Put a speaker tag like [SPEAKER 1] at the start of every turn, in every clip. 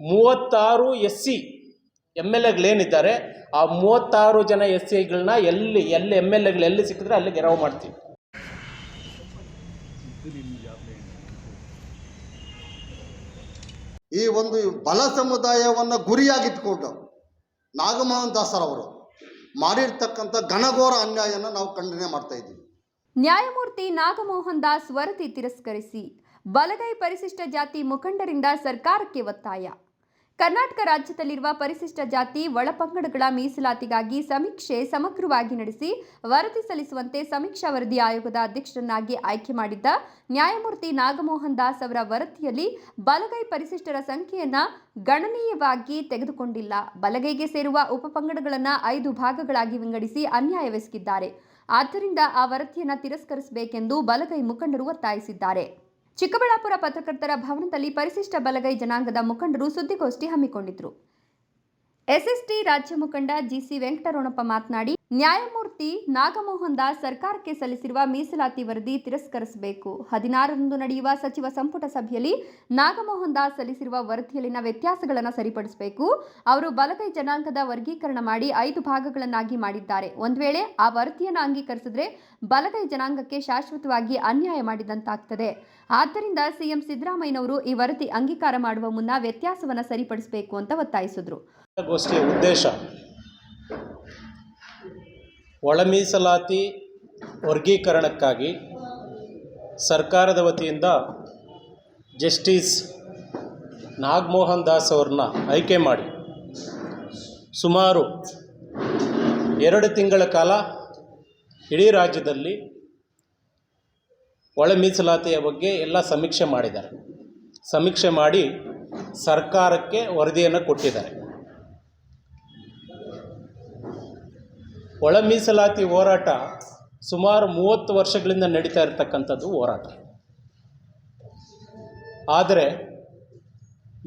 [SPEAKER 1] ಮೂವತ್ತಾರು S C M L ಎಗಳೇನಿದ್ದಾರೆ, ಆ ಮೂವತ್ತಾರು ಜನ ಎಸ್ ಸಿಗಳನ್ನ ಎಲ್ಲಿ ಎಲ್ಲಿ ಎಂ ಎಲ್ ಎಗಳು ಎಲ್ಲಿ ಸಿಕ್ಕಿದ್ರೆ ಅಲ್ಲಿ ಗೆರವು ಮಾಡ್ತೀವಿ.
[SPEAKER 2] ಈ ಒಂದು ಬಲ ಸಮುದಾಯವನ್ನು ಗುರಿಯಾಗಿಟ್ಕೊಂಡು ನಾಗಮೋಹನ್ ದಾಸರವರು ಮಾಡಿರ್ತಕ್ಕಂಥ ಘನಘೋರ ಅನ್ಯಾಯನ ನಾವು ಖಂಡನೆ ಮಾಡ್ತಾ ಇದ್ದೀವಿ.
[SPEAKER 3] ನ್ಯಾಯಮೂರ್ತಿ ನಾಗಮೋಹನ್ ದಾಸ್ ವರದಿ ತಿರಸ್ಕರಿಸಿ. ಬಲಗೈ ಪರಿಶಿಷ್ಟ ಜಾತಿ ಮುಖಂಡರಿಂದ ಸರ್ಕಾರಕ್ಕೆ ಒತ್ತಾಯ. ಕರ್ನಾಟಕ ರಾಜ್ಯದಲ್ಲಿರುವ ಪರಿಶಿಷ್ಟ ಜಾತಿ, ಒಳಪಂಗಡಗಳ ಮೀಸಲಾತಿಗಾಗಿ ಸಮೀಕ್ಷೆ ಸಮಗ್ರವಾಗಿ ನಡೆಸಿ ವರದಿ ಸಲ್ಲಿಸುವಂತೆ ಸಮೀಕ್ಷಾ ವರದಿ ಆಯೋಗದ ಅಧ್ಯಕ್ಷರನ್ನಾಗಿ ಆಯ್ಕೆ ಮಾಡಿದ್ದ ನ್ಯಾಯಮೂರ್ತಿ ನಾಗಮೋಹನ್ ದಾಸ್ ಅವರ ವರದಿಯಲ್ಲಿ ಬಲಗೈ ಪರಿಶಿಷ್ಟರ ಸಂಖ್ಯೆಯನ್ನು ಗಣನೀಯವಾಗಿ ತೆಗೆದುಕೊಂಡಿಲ್ಲ. ಬಲಗೈಗೆ ಸೇರುವ ಉಪಪಂಗಡಗಳನ್ನು ಐದು ಭಾಗಗಳಾಗಿ ವಿಂಗಡಿಸಿ ಅನ್ಯಾಯವೆಸಗಿದ್ದಾರೆ ಆದ್ದರಿಂದ ಆ ವರದಿಯನ್ನು ತಿರಸ್ಕರಿಸಬೇಕೆಂದು ಬಲಗೈ ಮುಖಂಡರು ಒತ್ತಾಯಿಸಿದ್ದಾರೆ. ಚಿಕ್ಕಬಳ್ಳಾಪುರ ಪತ್ರಕರ್ತರ ಭವನದಲ್ಲಿ ಪರಿಶಿಷ್ಟ ಬಲಗೈ ಜನಾಂಗದ ಮುಖಂಡರು ಸುದ್ದಿಗೋಷ್ಠಿ ಹಮ್ಮಿಕೊಂಡಿದ್ದರು ಎಸ್ಎಸ್ಟಿ ರಾಜ್ಯ ಮುಖಂಡ ಜಿಸಿ ವೆಂಕಟರಮಣಪ್ಪ ಮಾತನಾಡಿ, ನ್ಯಾಯಮೂರ್ತಿ ನಾಗಮೋಹನ್ ದಾಸ್ ಸರ್ಕಾರಕ್ಕೆ ಸಲ್ಲಿಸಿರುವ ಮೀಸಲಾತಿ ವರದಿ ತಿರಸ್ಕರಿಸಬೇಕು. ಹದಿನಾರರಂದು ನಡೆಯುವ ಸಚಿವ ಸಂಪುಟ ಸಭೆಯಲ್ಲಿ ನಾಗಮೋಹನ್ ದಾಸ್ ಸಲ್ಲಿಸಿರುವ ವರದಿಯಲ್ಲಿನ ವ್ಯತ್ಯಾಸಗಳನ್ನು ಸರಿಪಡಿಸಬೇಕು. ಅವರು ಬಲಗೈ ಜನಾಂಗದ ವರ್ಗೀಕರಣ ಮಾಡಿ ಐದು ಭಾಗಗಳನ್ನಾಗಿ ಮಾಡಿದ್ದಾರೆ. ಒಂದು ವೇಳೆ ಆ ವರದಿಯನ್ನು ಅಂಗೀಕರಿಸಿದ್ರೆ ಬಲಗೈ ಜನಾಂಗಕ್ಕೆ ಶಾಶ್ವತವಾಗಿ ಅನ್ಯಾಯ ಮಾಡಿದಂತಾಗ್ತದೆ. ಆದ್ದರಿಂದ ಸಿಎಂ ಸಿದ್ದರಾಮಯ್ಯನವರು ಈ ವರದಿ ಅಂಗೀಕಾರ ಮಾಡುವ ಮುನ್ನ ವ್ಯತ್ಯಾಸವನ್ನು ಸರಿಪಡಿಸಬೇಕು ಅಂತ ಒತ್ತಾಯಿಸಿದ್ರು.
[SPEAKER 1] ಉದ್ದೇಶ ಒಳ ಮೀಸಲಾತಿ ವರ್ಗೀಕರಣಕ್ಕಾಗಿ ಸರ್ಕಾರದ ವತಿಯಿಂದ ಜಸ್ಟಿಸ್ ನಾಗಮೋಹನ್ ದಾಸ್ ಅವ್ರನ್ನ ಆಯ್ಕೆ ಮಾಡಿ. ಸುಮಾರು ಎರಡು ತಿಂಗಳ ಕಾಲ ಇಡೀ ರಾಜ್ಯದಲ್ಲಿ ಒಳ ಮೀಸಲಾತಿಯ ಬಗ್ಗೆ ಎಲ್ಲ ಸಮೀಕ್ಷೆ ಮಾಡಿದ್ದಾರೆ. ಸಮೀಕ್ಷೆ ಮಾಡಿ ಸರ್ಕಾರಕ್ಕೆ ವರದಿಯನ್ನು ಕೊಟ್ಟಿದ್ದಾರೆ. ಒಳ ಮೀಸಲಾತಿ ಹೋರಾಟ ಸುಮಾರು ಮೂವತ್ತು ವರ್ಷಗಳಿಂದ ನಡೀತಾ ಇರತಕ್ಕಂಥದ್ದು ಹೋರಾಟ. ಆದರೆ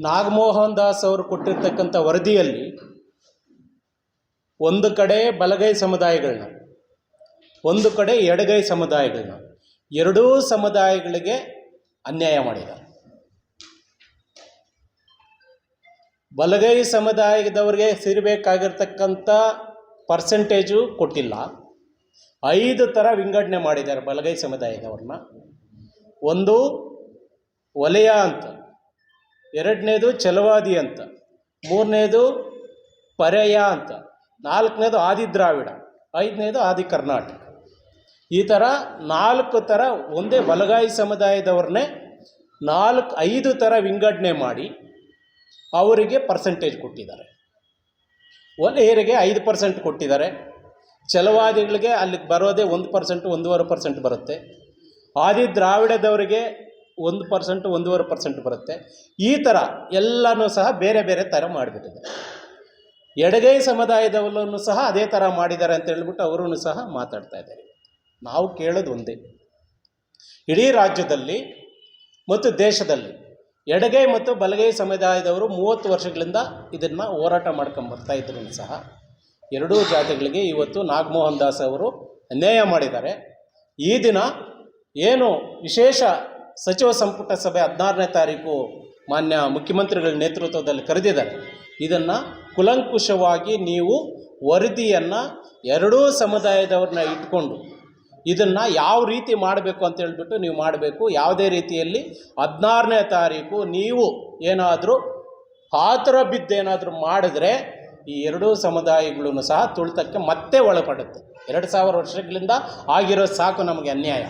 [SPEAKER 1] ನಾಗಮೋಹನ್ ದಾಸ್ ಅವರು ಕೊಟ್ಟಿರ್ತಕ್ಕಂಥ ವರದಿಯಲ್ಲಿ ಒಂದು ಕಡೆ ಬಲಗೈ ಸಮುದಾಯಗಳನ್ನ, ಒಂದು ಕಡೆ ಎಡಗೈ ಸಮುದಾಯಗಳನ್ನ, ಎರಡೂ ಸಮುದಾಯಗಳಿಗೆ ಅನ್ಯಾಯ ಮಾಡಿದ್ದಾರೆ. ಬಲಗೈ ಸಮುದಾಯದವರಿಗೆ ಸೇರಬೇಕಾಗಿರ್ತಕ್ಕಂಥ ಪರ್ಸೆಂಟೇಜು ಕೊಟ್ಟಿಲ್ಲ. ಐದು ಥರ ವಿಂಗಡಣೆ ಮಾಡಿದ್ದಾರೆ ಬಲಗೈ ಸಮುದಾಯದವ್ರನ್ನ. ಒಂದು ವಲಯ ಅಂತ, ಎರಡನೇದು ಚಲವಾದಿ ಅಂತ, ಮೂರನೇದು ಪರ್ಯಾಯ ಅಂತ, ನಾಲ್ಕನೇದು ಆದಿ ದ್ರಾವಿಡ ಐದನೇದು ಆದಿ ಕರ್ನಾಟಕ ಈ ಥರ ನಾಲ್ಕು ಥರ ಒಂದೇ ಬಲಗಾಯಿ ಸಮುದಾಯದವ್ರನ್ನೇ ನಾಲ್ಕು ಐದು ಥರ ವಿಂಗಡಣೆ ಮಾಡಿ ಅವರಿಗೆ ಪರ್ಸೆಂಟೇಜ್ ಕೊಟ್ಟಿದ್ದಾರೆ. ವಲಯರಿಗೆ ಐದು ಪರ್ಸೆಂಟ್ ಕೊಟ್ಟಿದ್ದಾರೆ. ಚಲವಾದಿಗಳಿಗೆ ಅಲ್ಲಿಗೆ ಬರೋದೇ ಒಂದು ಪರ್ಸೆಂಟ್ ಒಂದೂವರೆ ಪರ್ಸೆಂಟ್ ಬರುತ್ತೆ. ಆದಿ ದ್ರಾವಿಡದವರಿಗೆ ಒಂದು ಪರ್ಸೆಂಟ್ ಒಂದೂವರೆ ಪರ್ಸೆಂಟ್ ಬರುತ್ತೆ. ಈ ಥರ ಎಲ್ಲನೂ ಸಹ ಬೇರೆ ಬೇರೆ ಥರ ಮಾಡಿಬಿಟ್ಟಿದೆ. ಎಡಗೈ ಸಮುದಾಯದವರನ್ನು ಸಹ ಅದೇ ಥರ ಮಾಡಿದ್ದಾರೆ ಅಂತ ಹೇಳ್ಬಿಟ್ಟು ಅವರೂ ಸಹ ಮಾತಾಡ್ತಾ ಇದ್ದಾರೆ. ನಾವು ಕೇಳೋದು ಒಂದೇ. ಇಡೀ ರಾಜ್ಯದಲ್ಲಿ ಮತ್ತು ದೇಶದಲ್ಲಿ ಎಡಗೈ ಮತ್ತು ಬಲಗೈ ಸಮುದಾಯದವರು ಮೂವತ್ತು ವರ್ಷಗಳಿಂದ ಇದನ್ನು ಹೋರಾಟ ಮಾಡ್ಕೊಂಡು ಬರ್ತಾ ಇದ್ರು ಸಹ ಎರಡೂ ಜಾತಿಗಳಿಗೆ ಇವತ್ತು ನಾಗಮೋಹನ್ ದಾಸ್ ಅವರು ಅನ್ಯಾಯ ಮಾಡಿದ್ದಾರೆ. ಈ ದಿನ ಏನು ವಿಶೇಷ ಸಚಿವ ಸಂಪುಟ ಸಭೆ ಹದಿನಾರನೇ ತಾರೀಕು ಮಾನ್ಯ ಮುಖ್ಯಮಂತ್ರಿಗಳ ನೇತೃತ್ವದಲ್ಲಿ ಕರೆದಿದ್ದಾರೆ. ಇದನ್ನು ಕುಲಂಕುಷವಾಗಿ ನೀವು ವರದಿಯನ್ನು ಎರಡೂ ಸಮುದಾಯದವ್ರನ್ನ ಇಟ್ಕೊಂಡು ಇದನ್ನು ಯಾವ ರೀತಿ ಮಾಡಬೇಕು ಅಂತ ಹೇಳಿಬಿಟ್ಟು ನೀವು ಮಾಡಬೇಕು. ಯಾವುದೇ ರೀತಿಯಲ್ಲಿ ಹದಿನಾರನೇ ತಾರೀಕು ನೀವು ಏನಾದರೂ ಆತರ ಬಿದ್ದೇನಾದರೂ ಮಾಡಿದ್ರೆ ಈ ಎರಡೂ ಸಮುದಾಯಗಳೂ ಸಹ ತುಳಿತಕ್ಕೆ ಮತ್ತೆ ಒಳಪಡುತ್ತೆ. ಎರಡು ಸಾವಿರ ವರ್ಷಗಳಿಂದ ಆಗಿರೋ ಸಾಕು ನಮಗೆ ಅನ್ಯಾಯ.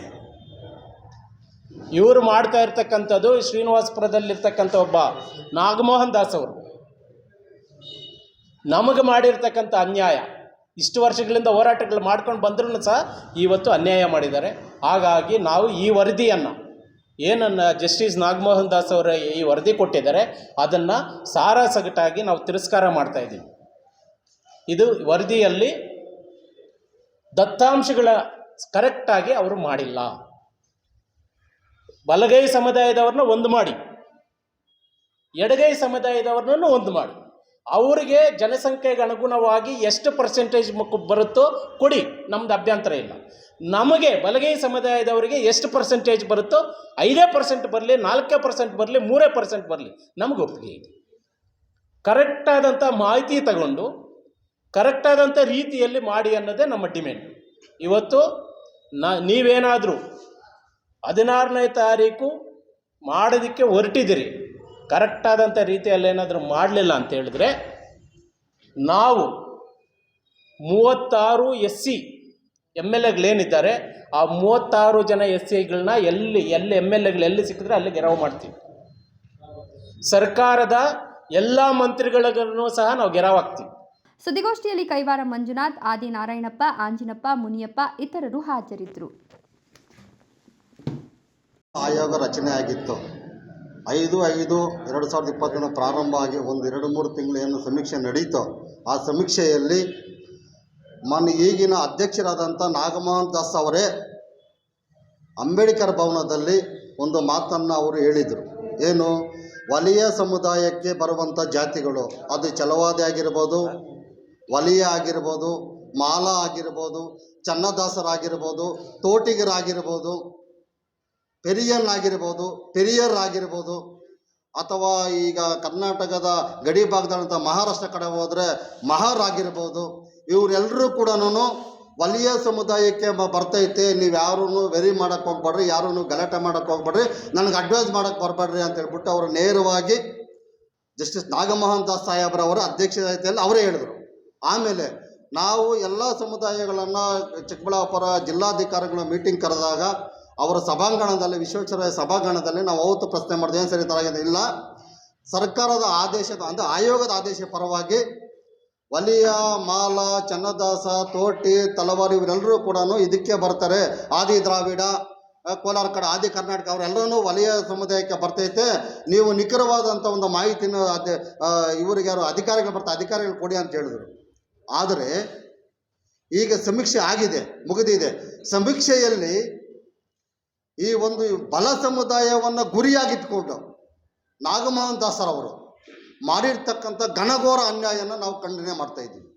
[SPEAKER 1] ಇವರು ಮಾಡ್ತಾ ಇರ್ತಕ್ಕಂಥದ್ದು ಶ್ರೀನಿವಾಸಪುರದಲ್ಲಿರ್ತಕ್ಕಂಥ ಒಬ್ಬ ನಾಗಮೋಹನ್ ದಾಸ್ ಅವರು. ನಮಗೆ ಮಾಡಿರ್ತಕ್ಕಂಥ ಅನ್ಯಾಯ. ಇಷ್ಟು ವರ್ಷಗಳಿಂದ ಹೋರಾಟಗಳು ಮಾಡ್ಕೊಂಡು ಬಂದ್ರೂ ಸಹ ಇವತ್ತು ಅನ್ಯಾಯ ಮಾಡಿದ್ದಾರೆ. ಹಾಗಾಗಿ ನಾವು ಈ ವರದಿಯನ್ನು, ಏನನ್ನು ಜಸ್ಟಿಸ್ ನಾಗಮೋಹನ್ ದಾಸ್ ಅವರ ಈ ವರದಿ ಕೊಟ್ಟಿದ್ದಾರೆ, ಅದನ್ನು ಸಾರಾಸಗಟಾಗಿ ನಾವು ತಿರಸ್ಕಾರ ಮಾಡ್ತಾ ಇದ್ದೀವಿ. ಇದು ವರದಿಯಲ್ಲಿ ದತ್ತಾಂಶಗಳ ಕರೆಕ್ಟಾಗಿ ಅವರು ಮಾಡಿಲ್ಲ. ಬಲಗೈ ಸಮುದಾಯದವ್ರನ್ನ ಒಂದು ಮಾಡಿ. ಎಡಗೈ ಸಮುದಾಯದವ್ರನ್ನೂ ಒಂದು ಮಾಡಿ. ಅವರಿಗೆ ಜನಸಂಖ್ಯೆಗೆ ಅನುಗುಣವಾಗಿ ಎಷ್ಟು ಪರ್ಸೆಂಟೇಜ್ ಬರುತ್ತೋ ಕೊಡಿ, ನಮ್ದು ಅಭ್ಯಂತರ ಇಲ್ಲ. ನಮಗೆ ಬಲಗೈ ಸಮುದಾಯದವರಿಗೆ ಎಷ್ಟು ಪರ್ಸೆಂಟೇಜ್ ಬರುತ್ತೋ ಐದೇ ಪರ್ಸೆಂಟ್ ಬರಲಿ, ನಾಲ್ಕೇ ಪರ್ಸೆಂಟ್ ಬರಲಿ, ಮೂರೇ ಪರ್ಸೆಂಟ್ ಬರಲಿ, ನಮಗೆ ಒಪ್ಪಿಗೆ ಇದೆ. ಕರೆಕ್ಟಾದಂಥ ಮಾಹಿತಿ ತಗೊಂಡು ಕರೆಕ್ಟಾದಂಥ ರೀತಿಯಲ್ಲಿ ಮಾಡಿ ಅನ್ನೋದೇ ನಮ್ಮ ಡಿಮ್ಯಾಂಡ್ ಇವತ್ತು ನ, ನೀವೇನಾದರೂ ಹದಿನಾರನೇ ತಾರೀಕು ಮಾಡೋದಕ್ಕೆ ಹೊರಟಿದ್ದೀರಿ ಕರೆಕ್ಟಾದಂಥ ರೀತಿಯಲ್ಲಿ ಏನಾದರೂ ಮಾಡಲಿಲ್ಲ ಅಂತ ಹೇಳಿದ್ರೆ ನಾವು ಮೂವತ್ತಾರು ಎಸ್ ಸಿ ಎಂ ಎಲ್ ಎಗಳೇನಿದ್ದಾರೆ ಆ ಮೂವತ್ತಾರು ಜನ ಎಸ್ ಸಿಗಳನ್ನ ಎಲ್ಲಿ ಎಲ್ಲಿ ಎಂ ಎಲ್ ಎಗಳು ಎಲ್ಲಿ ಸಿಕ್ಕಿದ್ರೆ ಅಲ್ಲಿ ಗೆರವು ಮಾಡ್ತೀವಿ. ಸರ್ಕಾರದ ಎಲ್ಲ ಮಂತ್ರಿಗಳಿಗೂ ಸಹ ನಾವು ಗೆರವು ಹಾಕ್ತೀವಿ
[SPEAKER 3] ಸುದ್ದಿಗೋಷ್ಠಿಯಲ್ಲಿ ಕೈವಾರ ಮಂಜುನಾಥ್ ಆದಿ ನಾರಾಯಣಪ್ಪ ಆಂಜಿನಪ್ಪ ಮುನಿಯಪ್ಪ ಇತರರು ಹಾಜರಿದ್ದರು.
[SPEAKER 2] ಆಯೋಗ ರಚನೆ ಆಗಿತ್ತು. ಐದು ಐದು ಎರಡು ಸಾವಿರದ ಇಪ್ಪತ್ತೊಂದು ಪ್ರಾರಂಭ ಆಗಿ ಒಂದು ಎರಡು ಮೂರು ತಿಂಗಳು ಏನು ಸಮೀಕ್ಷೆ ನಡೀತೋ. ಆ ಸಮೀಕ್ಷೆಯಲ್ಲಿ ಮನ್ ಈಗಿನ ಅಧ್ಯಕ್ಷರಾದಂಥ ನಾಗಮೋಹನ್ ದಾಸ್ ಅವರೇ ಅಂಬೇಡ್ಕರ್ ಭವನದಲ್ಲಿ ಒಂದು ಮಾತನ್ನು ಅವರು ಹೇಳಿದರು. ಏನು? ವಲಯ ಸಮುದಾಯಕ್ಕೆ ಬರುವಂಥ ಜಾತಿಗಳು, ಅದು ಚಲವಾದಿ ಆಗಿರ್ಬೋದು, ವಲಯ ಆಗಿರ್ಬೋದು, ಮಾಲಾ ಆಗಿರ್ಬೋದು, ಚನ್ನದಾಸರಾಗಿರ್ಬೋದು, ತೋಟಿಗರಾಗಿರ್ಬೋದು ಪೆರಿಯನ್ ಆಗಿರ್ಬೋದು ಪೆರಿಯರ್ ಆಗಿರ್ಬೋದು ಅಥವಾ ಈಗ ಕರ್ನಾಟಕದ ಗಡಿ ಭಾಗದಂತ ಮಹಾರಾಷ್ಟ್ರ ಕಡೆ ಹೋದರೆ ಮಹಾರ್ ಆಗಿರ್ಬೋದು ಇವರೆಲ್ಲರೂ ಕೂಡ ವಲಯ ಸಮುದಾಯಕ್ಕೆ ಬರ್ತೈತೆ ನೀವು ಯಾರೂ ವೆರಿ ಮಾಡೋಕ್ಕೆ ಹೋಗ್ಬೇಡ್ರಿ ಯಾರೂ ಗಲಾಟೆ ಮಾಡೋಕ್ಕೆ ಹೋಗ್ಬೇಡ್ರಿ, ನನಗೆ ಅಡ್ವೈಸ್ ಮಾಡೋಕ್ಕೆ ಬರಬೇಡ್ರಿ ಅಂತ ಹೇಳ್ಬಿಟ್ಟು ಅವರು ನೇರವಾಗಿ ಜಸ್ಟಿಸ್ ನಾಗಮೋಹನ್ ದಾಸ್ ಸಾಹೇಬ್ರವರ ಅಧ್ಯಕ್ಷತೆಯಲ್ಲಿ ಅವರೇ ಹೇಳಿದರು. ಆಮೇಲೆ ನಾವು ಎಲ್ಲ ಸಮುದಾಯಗಳನ್ನು ಚಿಕ್ಕಬಳ್ಳಾಪುರ ಜಿಲ್ಲಾಧಿಕಾರಿಗಳ ಮೀಟಿಂಗ್ ಕರೆದಾಗ ಅವರ ಸಭಾಂಗಣದಲ್ಲಿ, ವಿಶ್ವೇಶ್ವರಯ್ಯ ಸಭಾಂಗಣದಲ್ಲಿ ನಾವು ಅವತ್ತು ಪ್ರಶ್ನೆ ಮಾಡಿದೆ ಏನು ಸರಿ ತರಾಗಿದೆ ಇಲ್ಲ. ಸರ್ಕಾರದ ಆದೇಶದ ಅಂದರೆ ಆಯೋಗದ ಆದೇಶ ಪರವಾಗಿ ವಲಿಯ, ಮಾಲ, ಚನ್ನದಾಸ, ತೋಟಿ, ತಲವಾರಿ ಇವರೆಲ್ಲರೂ ಕೂಡ ಇದಕ್ಕೆ ಬರ್ತಾರೆ. ಆದಿ ದ್ರಾವಿಡ ಕೋಲಾರ ಕಡೆ, ಆದಿ ಕರ್ನಾಟಕ ಅವರೆಲ್ಲರೂ ವಲಯ ಸಮುದಾಯಕ್ಕೆ ಬರ್ತೈತೆ. ನೀವು ನಿಖರವಾದಂಥ ಒಂದು ಮಾಹಿತಿನ ಅದೇ ಇವರಿಗೆ ಯಾರು ಅಧಿಕಾರಿಗಳು ಬರ್ತಾರೆ, ಅಧಿಕಾರಿಗಳು ಕೊಡಿ ಅಂತ ಹೇಳಿದರು. ಆದರೆ ಈಗ ಸಮೀಕ್ಷೆ ಆಗಿದೆ, ಮುಗಿದಿದೆ. ಸಮೀಕ್ಷೆಯಲ್ಲಿ ಈ ಒಂದು ಬಲ ಸಮುದಾಯವನ್ನು ಗುರಿಯಾಗಿಟ್ಕೊಂಡು ನಾಗಮೋಹನ್ ದಾಸರವರು ಮಾಡಿರ್ತಕ್ಕಂಥ ಘನಘೋರ ಅನ್ಯಾಯನ ನಾವು ಖಂಡನೆ ಮಾಡ್ತಾ ಇದ್ದೀವಿ.